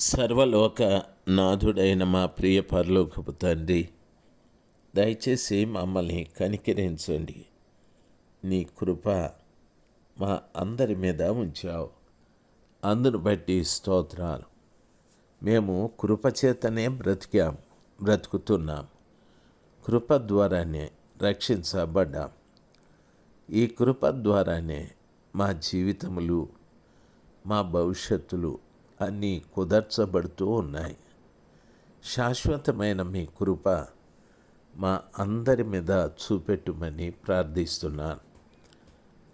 సర్వలోక నాథుడైన మా ప్రియ పరలోకపు తండ్రి దయచేసి మమ్మల్ని కనికరించండి. నీ కృప మా అందరి మీద ఉంచావు. అందును బట్టి స్తోత్రాలు. మేము కృప చేతనే బ్రతికాం బ్రతుకుతున్నాం. కృప ద్వారానే రక్షించబడ్డాం. ఈ కృప ద్వారానే మా జీవితములు మా భవిష్యత్తులు అన్నీ కుదర్చబడుతూ ఉన్నాయి. శాశ్వతమైన మీ కృప మా అందరి మీద చూపెట్టుమని ప్రార్థిస్తున్నాను.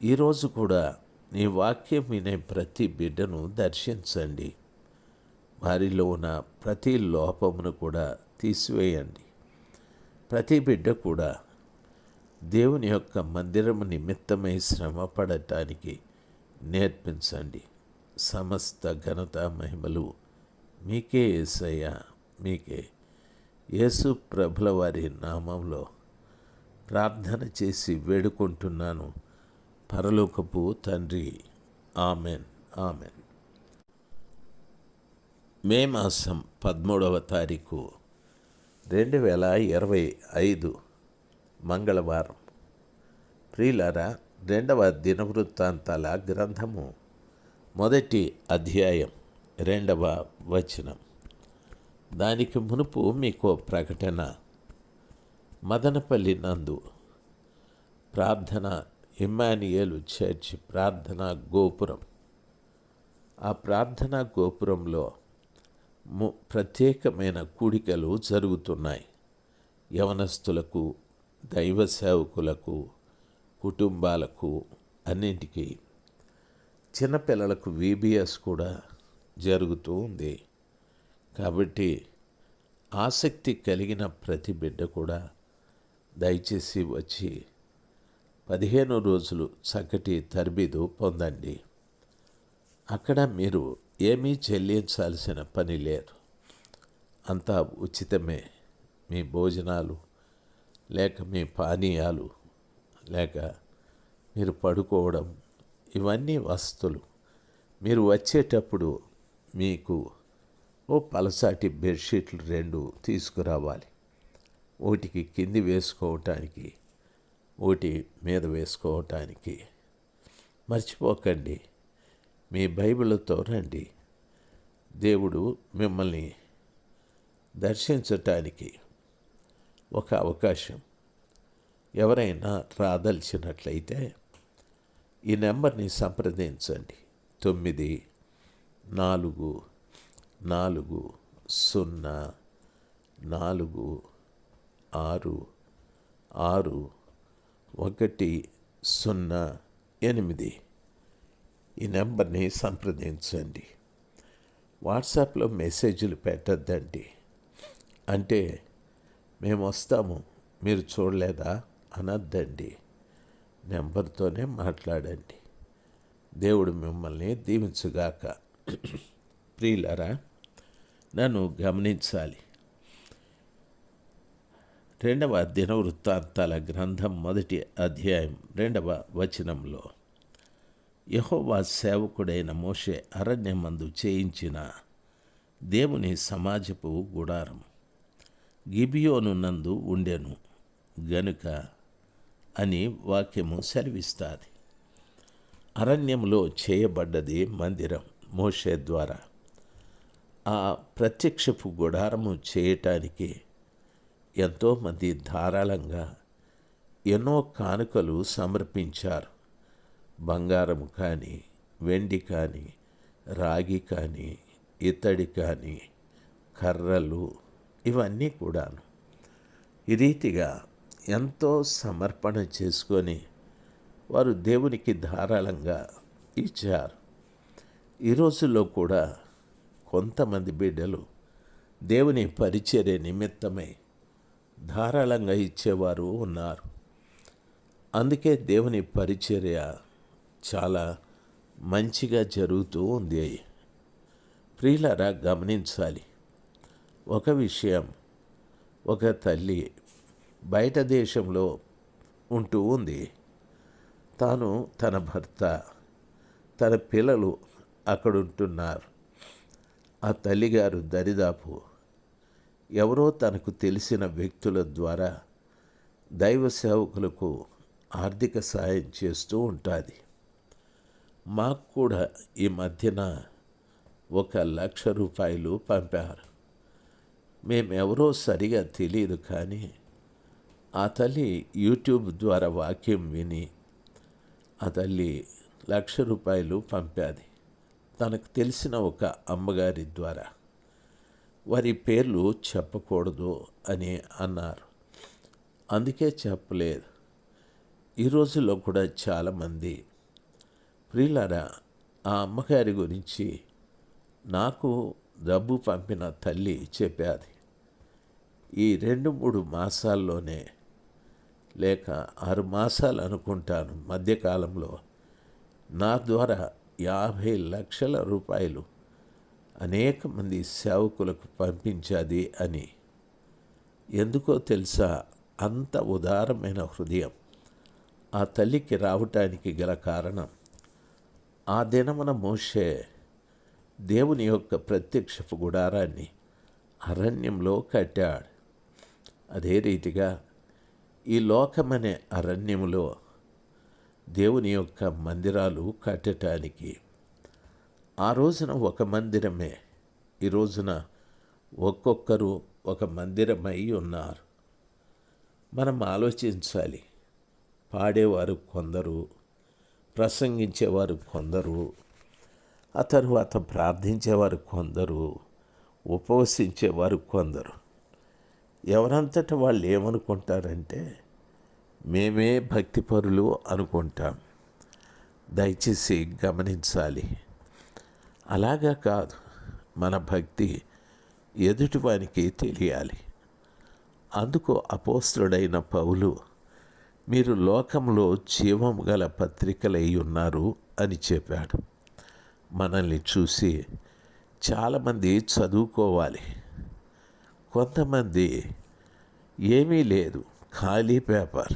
ఈరోజు కూడా నీ వాక్యం వినే ప్రతి బిడ్డను దర్శించండి. వారిలో ఉన్న ప్రతి లోపమును కూడా తీసివేయండి. ప్రతి బిడ్డ కూడా దేవుని యొక్క మందిరము నిమిత్తమై శ్రమ పడటానికి నేర్పించండి. సమస్త ఘనత మహిమలు మీకే ఏసయ్య మీకే. యేసు ప్రభుల వారి నామంలో ప్రార్థన చేసి వేడుకుంటున్నాను. పరలోకపు తండ్రి ఆమెన్ ఆమెన్. మే మాసం పదమూడవ తారీఖు రెండు వేల ఇరవై ఐదు మంగళవారం. ప్రియులారా రెండవ దినవృత్తాంతాల గ్రంథము మొదటి అధ్యాయం రెండవ వచనం. దానికి మునుపు మీకు ప్రకటన. మదనపల్లి నందు ప్రార్థన ఇమ్మానియేలు చర్చ్ ప్రార్థనా గోపురం. ఆ ప్రార్థనా గోపురంలో ము ప్రత్యేకమైన కూడికలు జరుగుతున్నాయి. యవనస్తులకు దైవ సేవకులకు కుటుంబాలకు అన్నింటికీ చిన్నపిల్లలకు వీబీఎస్ కూడా జరుగుతూ ఉంది. కాబట్టి ఆసక్తి కలిగిన ప్రతి బిడ్డ కూడా దయచేసి వచ్చి పదిహేను రోజులు చక్కటి తరబీదు పొందండి. అక్కడ మీరు ఏమీ చెల్లించాల్సిన పని లేదు అంతా ఉచితమే. మీ భోజనాలు లేక మీ పానీయాలు లేక మీరు పడుకోవడం ఇవన్నీ వస్తువులు. మీరు వచ్చేటప్పుడు మీకు ఓ పలసాటి బెడ్షీట్లు రెండు తీసుకురావాలి. ఒకటికి కింది వేసుకోవటానికి ఒకటి మీద వేసుకోవటానికి మర్చిపోకండి. మీ బైబిల్తో రండి. దేవుడు మిమ్మల్ని దర్శించటానికి ఒక అవకాశం. ఎవరైనా రాదలిచినట్లయితే ఈ నెంబర్ని సంప్రదించండి. తొమ్మిది నాలుగు నాలుగు సున్నా నాలుగు ఆరు ఆరు ఒకటి సున్నా ఎనిమిది. ఈ నెంబర్ని సంప్రదించండి. వాట్సాప్లో మెసేజ్లు పెట్టద్దండి. అంటే మేము వస్తాము మీరు చూడలేదా? అనద్దండి. నెంబర్తోనే మాట్లాడండి. దేవుడు మిమ్మల్ని దీవించుగాక. ప్రియులరా నన్ను గమనించాలి. రెండవ దినవృత్తాంతాల గ్రంథం మొదటి అధ్యాయం రెండవ వచనంలో యహోవా సేవకుడైన మోషే అరణ్యమందు చేయించిన దేవుని సమాజపు గుడారం గిబియోను నందు ఉండెను. గనుక అని వాక్యము సెలవిస్తుంది. అరణ్యంలో చేయబడ్డది మందిరం మోషే ద్వారా. ఆ ప్రత్యక్షపు గుడారము చేయటానికి ఎంతోమంది ధారాళంగా ఎన్నో కానుకలు సమర్పించారు. బంగారం కానీ వెండి కానీ రాగి కానీ ఇత్తడి కానీ కర్రలు ఇవన్నీ కూడాను. ఈ రీతిగా ఎంతో సమర్పణ చేసుకొని వారు దేవునికి ధారాళంగా ఇచ్చారు. ఈ రోజుల్లో కూడా కొంతమంది బిడ్డలు దేవుని పరిచర్య నిమిత్తమై ధారాళంగా ఇచ్చేవారు ఉన్నారు. అందుకే దేవుని పరిచర్య చాలా మంచిగా జరుగుతూ ఉంది. ప్రియులరా గమనించాలి. ఒక విషయం ఒక తల్లి బయట దేశంలో ఉంటూ ఉంది. తాను తన భర్త తన పిల్లలు అక్కడుంటున్నారు. ఆ తల్లిగారు దరిదాపు ఎవరో తనకు తెలిసిన వ్యక్తుల ద్వారా దైవ సేవకులకు ఆర్థిక సాయం చేస్తూ ఉంటుంది. మాకు కూడా ఈ మధ్యన ఒక లక్ష రూపాయలు పంపారు. మేమెవరో సరిగా తెలియదు కానీ ఆ తల్లి యూట్యూబ్ ద్వారా వాక్యం విని ఆ తల్లి లక్ష రూపాయలు పంపాది. తనకు తెలిసిన ఒక అమ్మగారి ద్వారా. వారి పేర్లు చెప్పకూడదు అని అన్నారు. అందుకే చెప్పలేదు. ఈ రోజుల్లో కూడా చాలామంది ప్రియులారా ఆ అమ్మగారి గురించి నాకు డబ్బు పంపిన తల్లి చెప్పాది. ఈ రెండు మూడు మాసాల్లోనే లేక ఆరు మాసాలు అనుకుంటాను మధ్యకాలంలో నా ద్వారా యాభై లక్షల రూపాయలు అనేక మంది సేవకులకు పంపించాది అని. ఎందుకో తెలుసా? అంత ఉదారమైన హృదయం ఆ తల్లికి రావటానికి గల కారణం. ఆ దినమున మోషే దేవుని యొక్క ప్రత్యక్షపు గుడారాన్ని అరణ్యంలో కట్టాడు. అదే రీతిగా ఈ లోకమనే అరణ్యములో దేవుని యొక్క మందిరాలు కట్టడానికి ఆ రోజున ఒక మందిరమే. ఈ రోజున ఒక్కొక్కరు ఒక మందిరమై ఉన్నారు. మనం ఆలోచించాలి. పాడేవారు కొందరు ప్రసంగించేవారు కొందరు ఆ తరువాత ప్రార్థించేవారు కొందరు ఉపవసించేవారు కొందరు. ఎవరంతట వాళ్ళు ఏమనుకుంటారంటే మేమే భక్తిపరులు అనుకుంటాం. దయచేసి గమనించాలి. అలాగా కాదు. మన భక్తి ఎదుటివానికి తెలియాలి. అందుకు అపోస్తుడైన పౌలు మీరు లోకంలో జీవం గల పత్రికలై ఉన్నారు అని చెప్పాడు. మనల్ని చూసి చాలామంది చదువుకోవాలి. కొంతమంది ఏమీ లేదు ఖాళీ పేపర్.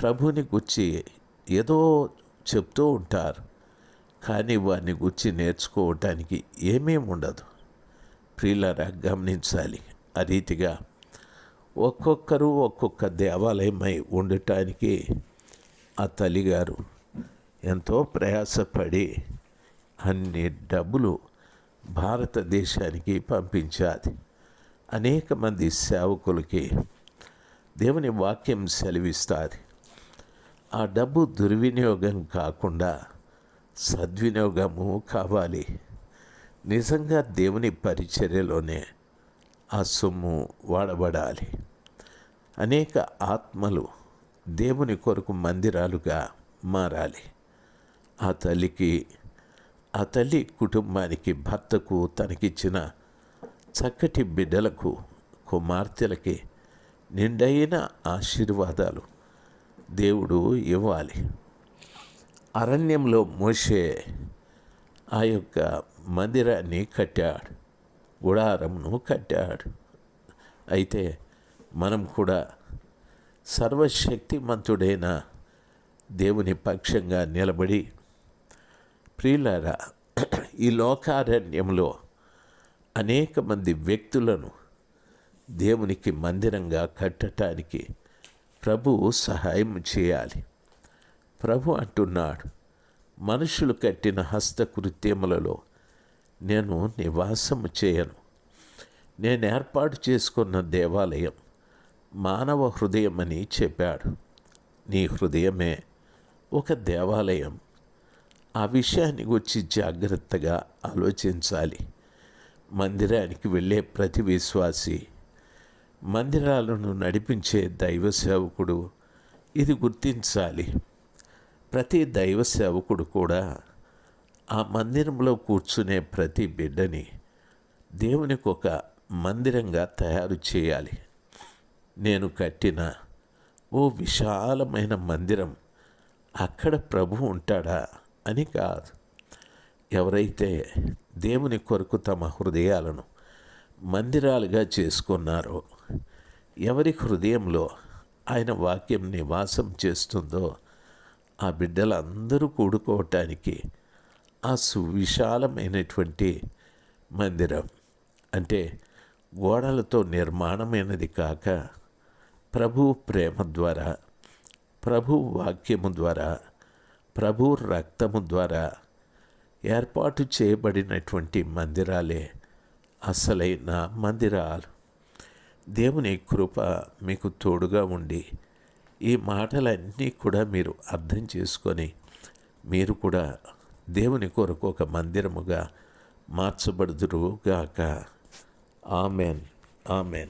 ప్రభుని గుచ్చి ఏదో చెప్తూ ఉంటారు కానీ వారిని గుచ్చి నేర్చుకోవటానికి ఏమేమి ఉండదు. ప్రియులరా గమనించాలి. ఆ రీతిగా ఒక్కొక్కరు ఒక్కొక్క దేవాలయమై ఉండటానికి ఆ తల్లిగారు ఎంతో ప్రయాసపడి అన్ని డబ్బులు భారతదేశానికి పంపించాది. అనేక మంది సేవకులకి దేవుని వాక్యం సెలవిస్తుంది. ఆ డబ్బు దుర్వినియోగం కాకుండా సద్వినియోగము కావాలి. నిజంగా దేవుని పరిచర్యలోనే ఆ సొమ్ము వాడబడాలి. అనేక ఆత్మలు దేవుని కొరకు మందిరాలుగా మారాలి. ఆ తల్లికి ఆ తల్లి కుటుంబానికి భర్తకు తనకిచ్చిన చక్కటి బిడ్డలకు కుమార్తెలకి నిండైన ఆశీర్వాదాలు దేవుడు ఇవ్వాలి. అరణ్యంలో మోసే ఆ యొక్క మందిరాన్ని కట్టాడు గుడారంను కట్టాడు. అయితే మనం కూడా సర్వశక్తిమంతుడైన దేవుని పక్షంగా నిలబడి ప్రియులారా ఈ లోకారణ్యంలో అనేక మంది వ్యక్తులను దేవునికి మందిరంగా కట్టడానికి ప్రభు సహాయం చేయాలి. ప్రభు అంటున్నాడు మనుషులు కట్టిన హస్తకృత్యములలో నేను నివాసము చేయను. నేను ఏర్పాటు చేసుకున్న దేవాలయం మానవ హృదయం అని చెప్పాడు. నీ హృదయమే ఒక దేవాలయం. ఆ విషయాన్ని గురించి జాగ్రత్తగా ఆలోచించాలి. మందిరానికి వెళ్ళే ప్రతి విశ్వాసి మందిరాలను నడిపించే దైవ సేవకుడు ఇది గుర్తించాలి. ప్రతి దైవ సేవకుడు కూడా ఆ మందిరంలో కూర్చునే ప్రతి బిడ్డని దేవునికి ఒక మందిరంగా తయారు చేయాలి. నేను కట్టిన ఓ విశాలమైన మందిరం అక్కడ ప్రభు ఉంటాడా అని కాదు. ఎవరైతే దేవుని కొరకు తమ హృదయాలను మందిరాలుగా చేసుకున్నారో ఎవరి హృదయంలో ఆయన వాక్యం నివాసం చేస్తుందో ఆ బిడ్డలందరూ కూడుకోవటానికి ఆ సువిశాలమైనటువంటి మందిరం అంటే గోడలతో నిర్మాణమైనది కాక ప్రభు ప్రేమ ద్వారా ప్రభు వాక్యము ద్వారా ప్రభు రక్తము ద్వారా ఏర్పాటు చేయబడినటువంటి మందిరాలే అసలైన మందిరాలు. దేవుని కృప మీకు తోడుగా ఉండి ఈ మాటలన్నీ కూడా మీరు అర్థం చేసుకొని మీరు కూడా దేవుని కొరకు ఒక మందిరముగా మార్చబడుదురుగాక. ఆమెన్. ఆమెన్.